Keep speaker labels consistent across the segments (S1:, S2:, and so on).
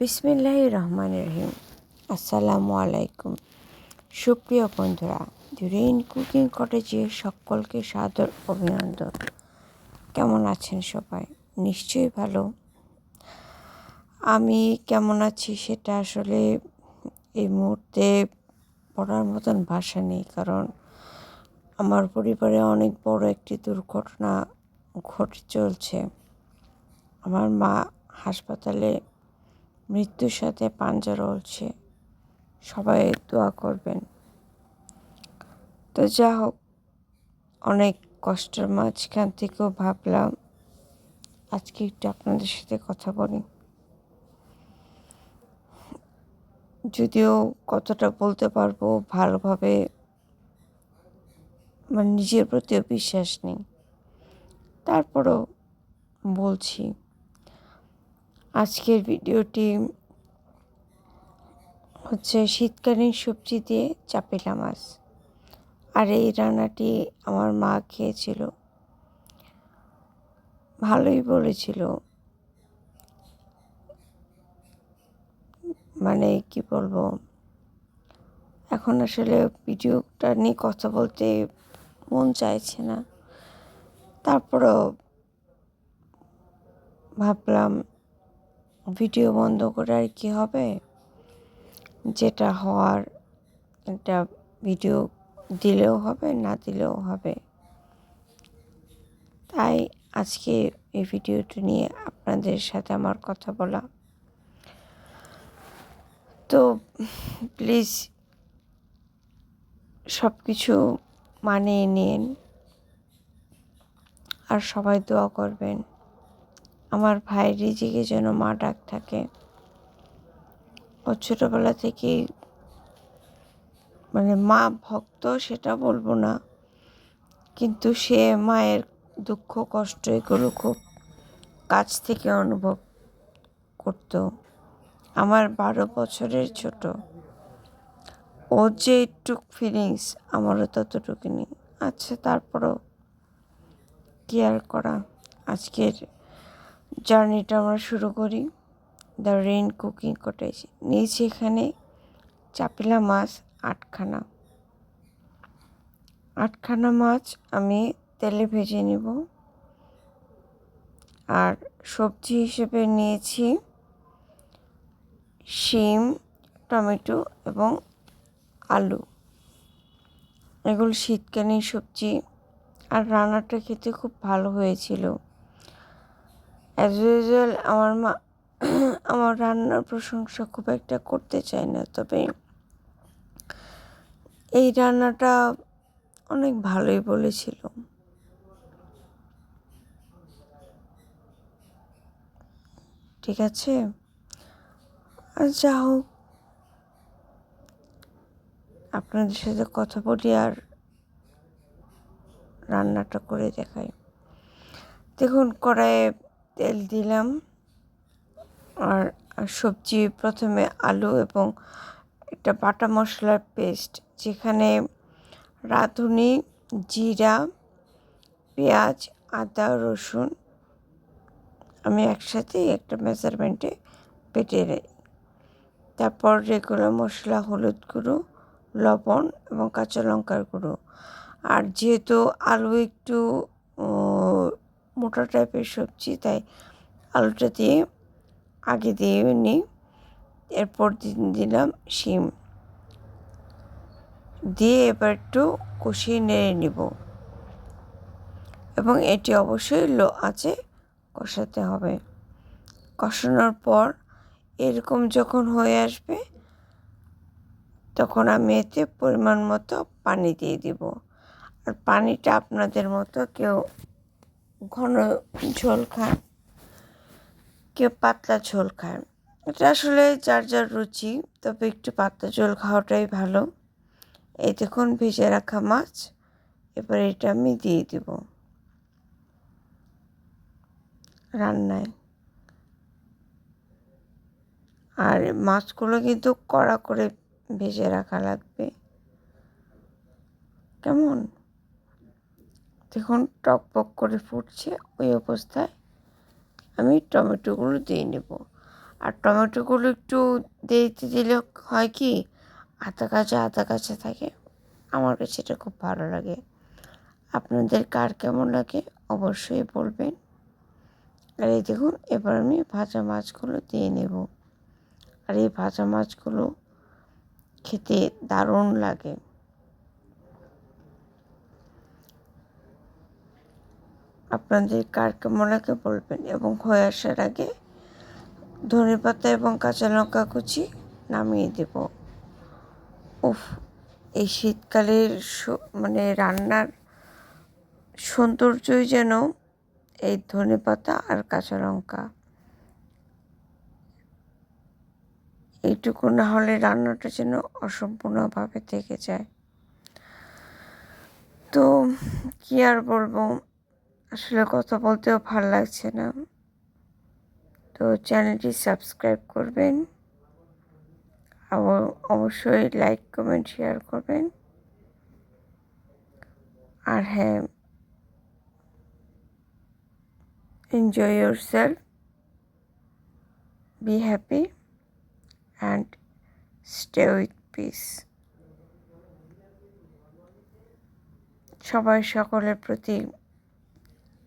S1: বিসমিল্লাহ রহমান রহিম আসসালামু আলাইকুম। সুপ্রিয় বন্ধুরা রেইন কুকিং কটেজে সকলকে সাদর অভিনন্দন। কেমন আছেন সবাই? নিশ্চয়ই ভালো। আমি কেমন আছি সেটা আসলে এই মুহূর্তে পড়ার মতন ভাষা নেই, কারণ আমার পরিবারে অনেক বড় একটি দুর্ঘটনা ঘটে চলছে। আমার মা হাসপাতালে মৃত্যুর সাথে পাঞ্জা রলছে। সবাই দোয়া করবেন। তো যা হোক, অনেক কষ্টের মাঝখান থেকেও ভাবলাম আজকে একটু আপনাদের সাথে কথা বলি। যদিও কতটা বলতে পারব, ভালোভাবে আমার নিজের প্রতিও বিশ্বাস নেই। তারপরও বলছি আজকের ভিডিওটি হচ্ছে শীতকালীন সবজি দিয়ে চাপিলা মাছ। আর এই রান্নাটি আমার মা খেয়েছিল। ভালোই বলেছিল। মানে কি বলব? এখন আসলে ভিডিওটা নিয়ে কথা বলতে মন চাইছে না। তারপরও ভাবলাম ভিডিও বন্ধ করে আর কি হবে? যেটা হওয়ার একটা ভিডিও দিলেও হবে, না দিলেও হবে। তাই আজকে এই ভিডিওটি নিয়ে আপনাদের সাথে আমার কথা বলা। তো প্লিজ সব কিছু মানিয়ে নিন আর সবাই দোয়া করবেন। আমার ভাই রিজিকে যেন মা ডাক থাকে। ও ছোটোবেলা থেকেই মানে মা ভক্ত সেটা বলব না। কিন্তু সে মায়ের দুঃখ, কষ্ট এগুলো খুব কাছ থেকে অনুভব করত। আমার বারো বছরের ছোট। ও যে একটু ফিলিংস আমারও ততটুকু নেই আচ্ছা তারপরও কেয়ার করা? আজকের জার্নিটা আমরা শুরু করি। দ্য রেইন কুকিং কটেজ নিয়েছি এখানে চাপিলা মাছ আটখানা। আটখানা মাছ আমি তেলে ভেজে নেব। আর সবজি হিসেবে নিয়েছি শিম, টমেটো এবং আলু। এগুলো শীতকালীন সবজি। আর রান্নাটা খেতে খুব ভালো হয়েছিল। অ্যাজ ইউজুয়াল আমার মা, আমার রান্নার প্রশংসা খুব একটা করতে চায় না, তবে এই রান্নাটা অনেক ভালোই বলেছিল। ঠিক আছে? আর যা হোক, আপনাদের সাথে কথা বলি আর রান্নাটা করে দেখাই। দেখুন, কড়াইয়ে তেল দিলাম। আর সবজি প্রথমে আলু এবং একটা বাটা মশলার পেস্ট, যেখানে রাঁধুনি, জিরা, পেঁয়াজ, আদা, রসুন আমি একসাথে একটা মেজারমেন্টে পেটে নিই। তারপর রেগুলার মশলা, হলুদ গুঁড়ো, লবণ এবং কাঁচা লঙ্কার গুঁড়ো। আর যেহেতু আলু একটু মোটা টাইপের সবজি, তাই আলুটা দিয়ে আগে দিয়ে নিই এরপর দিলাম শিম। দিয়ে এবার একটু কষিয়ে নেড়ে নিব। এবং এটি অবশ্যই লো আছে কষাতে হবে। কষানোর পর এরকম যখন হয়ে আসবে, তখন আমি এতে পরিমাণ মতো পানি দিয়ে দিব। আর পানিটা আপনাদের মতো কেউ ঘন ঝোল খান কেউ পাতলা ঝোল খায়। এটা আসলে যার যার রুচি, তবে একটু পাতলা ঝোল খাওয়াটাই ভালো। এই দেখুন, ভেজে রাখা মাছ, এবার এটা আমি দিয়ে দেব রান্নায়। আর মাছগুলো কিন্তু কড়া করে ভেজে রাখা লাগবে। কেমন? দেখুন টক পক করে ফুটছে, ওই অবস্থায় আমি টমেটোগুলো দিয়ে নেব। আর টমেটোগুলো একটু দেরিতে দিলে হয় কি আধা কাঁচা আধা কাঁচা থাকে। আমার কাছে এটা খুব ভালো লাগে। আপনাদের কার কেমন লাগে অবশ্যই বলবেন। আর এই দেখুন, এবার আমি ভাজা মাছগুলো দিয়ে নেব। আর এই ভাজা মাছগুলো খেতে দারুণ লাগে। আপনাদের কার কেমন বলবেন এবং হয়ে আসার আগে ধনে পাতা এবং কাঁচা লঙ্কা কুচি নামিয়ে দেব। উফ, এই শীতকালের মানে রান্নার সৌন্দর্যই যেন এই ধনে পাতা আর কাঁচা লঙ্কা। এইটুকু না হলে রান্নাটা যেন অসম্পূর্ণভাবে থেকে যায়। তো কি আর বলব? আসলে কথা বলতেও ভালো লাগছে না। তো চ্যানেলটি সাবস্ক্রাইব করবেন। অবশ্যই লাইক, কমেন্ট, শেয়ার করবেন। আর হ্যাঁ enjoy enjoy yourself, be happy and stay with peace সবাই সকলের প্রতি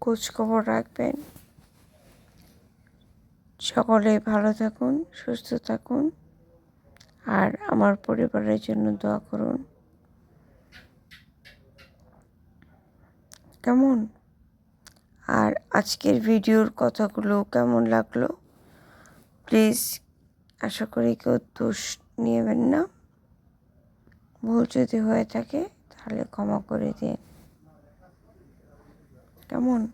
S1: খোঁজখবর রাখবেন। সকলে ভালো থাকুন, সুস্থ থাকুন, আর আমার পরিবারের জন্য দোয়া করুন। কেমন? আর আজকের ভিডিওর কথাগুলো কেমন লাগল? প্লিজ আশা করি কেউ দোষ নেবেন না। ভুল যদি হয়ে থাকে তাহলে ক্ষমা করে দিন। Come on.